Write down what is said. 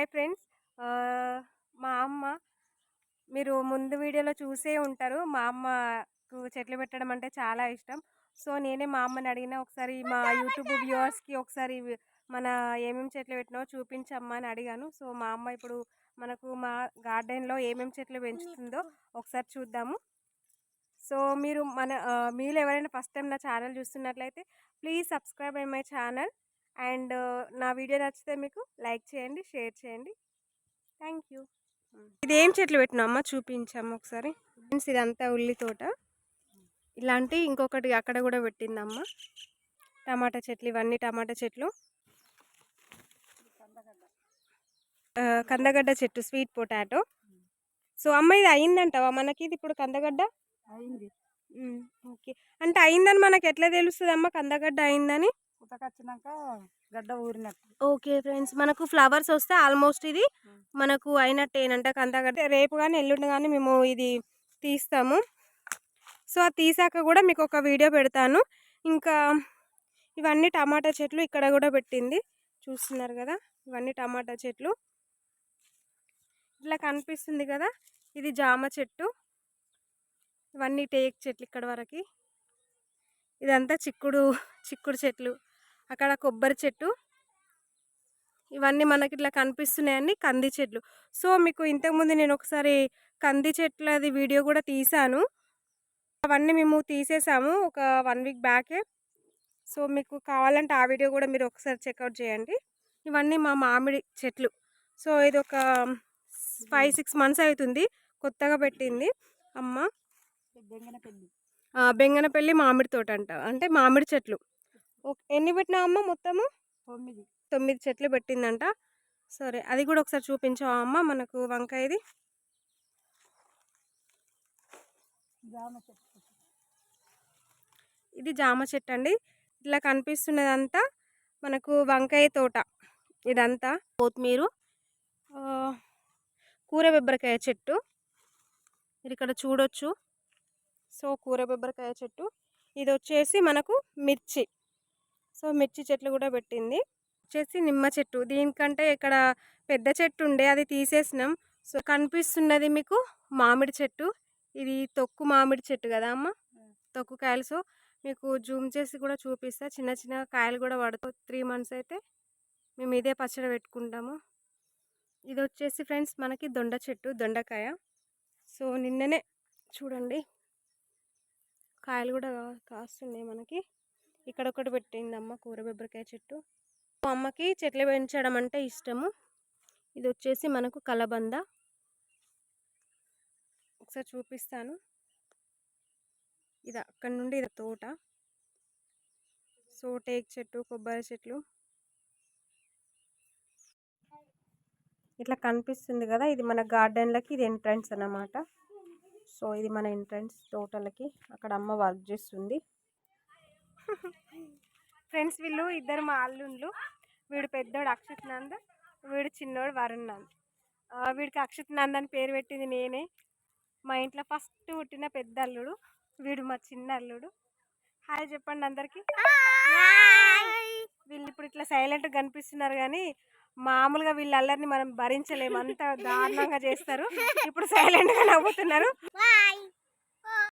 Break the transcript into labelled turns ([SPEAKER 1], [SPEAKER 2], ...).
[SPEAKER 1] Hi friends. మా అమ్మ మీరు ముందు వీడియోలో చూసే ఉంటారు. మా అమ్మకు చెట్లు పెట్టడం అంటే చాలా ఇష్టం. సో నేనే మా అమ్మని అడిగిన ఒకసారి మా యూట్యూబ్ వ్యూవర్స్కి ఒకసారి మన ఏమేమి చెట్లు పెట్టినావో చూపించమ్మా అని అడిగాను. సో మా అమ్మ ఇప్పుడు మనకు మా గార్డెన్లో ఏమేమి చెట్లు పెంచుతుందో ఒకసారి చూద్దాము. సో మీరు మన మీరు ఎవరైనా ఫస్ట్ టైం నా ఛానల్ చూస్తున్నట్లయితే ప్లీజ్ సబ్స్క్రైబ్ అయ్యి మై ఛానల్. అండ్ నా వీడియో నచ్చితే మీకు లైక్ చేయండి షేర్ చేయండి. Thank you. ఇది ఏం చెట్లు పెట్టినా అమ్మ? చూపించాము ఒకసారి. ఫ్రెండ్స్ ఇదంతా ఉల్లి తోట. ఇలాంటి ఇంకొకటి అక్కడ కూడా పెట్టిందమ్మ. టమాటా చెట్లు ఇవన్నీ టమాటా చెట్లు. కందగడ్డ చెట్టు స్వీట్ పొటాటో. సో అమ్మ ఇది అయిందంటావా? మనకి ఇది ఇప్పుడు కందగడ్డ?
[SPEAKER 2] అయింది.
[SPEAKER 1] ఓకే. అంటే అయిందని మనకి ఎట్లా తెలుస్తుంది అమ్మ కందగడ్డ అయిందని?
[SPEAKER 2] ఉతకొచ్చినాక గడ్డ ఊరినట్టు.
[SPEAKER 1] ఓకే ఫ్రెండ్స్ మనకు ఫ్లవర్స్ వస్తే ఆల్మోస్ట్ ఇది మనకు అయినట్టేనంట కందగడ్డ రేపు కానీ ఎల్లుండి కానీ మేము ఇది తీస్తాము. సో అది తీసాక కూడా మీకు ఒక వీడియో పెడతాను. ఇంకా ఇవన్నీ టమాటా చెట్లు ఇక్కడ కూడా పెట్టింది. చూస్తున్నారు కదా ఇవన్నీ టమాటా చెట్లు. ఇట్లా కనిపిస్తుంది కదా ఇది జామ చెట్టు. ఇవన్నీ టేక్ చెట్లు ఇక్కడ వరకు. ఇదంతా చిక్కుడు చిక్కుడు చెట్లు. అక్కడ కొబ్బరి చెట్టు. ఇవన్నీ మనకి ఇట్లా కనిపిస్తున్నాయండి కంది చెట్లు. సో మీకు ఇంతకుముందు నేను ఒకసారి కంది చెట్లది వీడియో కూడా తీసాను అవన్నీ మేము తీసేసాము ఒక వన్ వీక్ బ్యాకే. సో మీకు కావాలంటే ఆ వీడియో కూడా మీరు ఒకసారి చెక్అవుట్ చేయండి. ఇవన్నీ మా మామిడి చెట్లు. సో ఇది ఒక ఫైవ్ సిక్స్ మంత్స్ అవుతుంది కొత్తగా పెట్టింది అమ్మ.
[SPEAKER 2] బెంగన పెళ్ళి
[SPEAKER 1] ఆ, బెంగనపల్లి మామిడి తోట అంట అంటే మామిడి చెట్లు. ఎన్ని పెట్టినావు అమ్మ మొత్తము?
[SPEAKER 2] తొమ్మిది.
[SPEAKER 1] తొమ్మిది చెట్లు పెట్టిందంట. సరే అది కూడా ఒకసారి చూపించావా అమ్మ మనకు వంకాయది? ఇది జామ చెట్టు అండి ఇట్లా కనిపిస్తున్నదంతా మనకు వంకాయ తోట. ఇదంతా కొత్తిమీర కూర బెబ్బరకాయ చెట్టు. మీరు ఇక్కడ చూడొచ్చు. సో కూర బెబ్బరకాయ చెట్టు. ఇది వచ్చేసి మనకు మిర్చి. సో మిర్చి చెట్లు కూడా పెట్టింది. వచ్చేసి నిమ్మ చెట్టు. దీనికంటే ఇక్కడ పెద్ద చెట్టు ఉండే అది తీసేసినాం. సో కనిపిస్తున్నది మీకు మామిడి చెట్టు. ఇది తొక్కు మామిడి చెట్టు కదా అమ్మ? తొక్కు కాయలు. సో మీకు జూమ్ చేసి కూడా చూపిస్తా. చిన్న చిన్న కాయలు కూడా పడతాయి. త్రీ మంత్స్ అయితే మేము ఇదే పచ్చడి పెట్టుకుంటాము. ఇది వచ్చేసి ఫ్రెండ్స్ మనకి దొండ చెట్టు దొండకాయ. సో నిన్ననే చూడండి. కాయలు కూడా కాస్తున్నాయి మనకి. ఇక్కడ ఒకటి పెట్టింది అమ్మ కూర బెబ్బరికాయ చెట్టు. మా అమ్మకి చెట్లు పెంచడం అంటే ఇష్టము. ఇది వచ్చేసి మనకు కలబంద. ఒకసారి చూపిస్తాను. ఇది అక్కడ నుండి ఇది తోట. సో టేక్ చెట్టు కొబ్బరి చెట్లు. ఇట్లా కనిపిస్తుంది కదా ఇది మన గార్డెన్లకి ఇది ఎంట్రన్స్ అన్నమాట. సో ఇది మన ఎంట్రన్స్ తోటలకి. అక్కడ అమ్మ వర్క్ చేస్తుంది. ఫ్రెండ్స్ వీళ్ళు ఇద్దరు మా అల్లుండ్లు వీడు పెద్దోడు అక్షిత్ నంద్ వీడు చిన్నోడు వరుణ్ నంద్ వీడికి అక్షిత్ నంద్ అని పేరు పెట్టింది నేనే. మా ఇంట్లో ఫస్ట్ పుట్టిన పెద్ద అల్లుడు వీడు మా చిన్న అల్లుడు. హాయ్ చెప్పండి అందరికి. వీళ్ళు ఇప్పుడు ఇట్లా సైలెంట్గా కనిపిస్తున్నారు కానీ మామూలుగా వీళ్ళ అల్లరిని మనం భరించలేము. అంత దారుణంగా చేస్తారు. ఇప్పుడు సైలెంట్గా నవ్వుతున్నారు.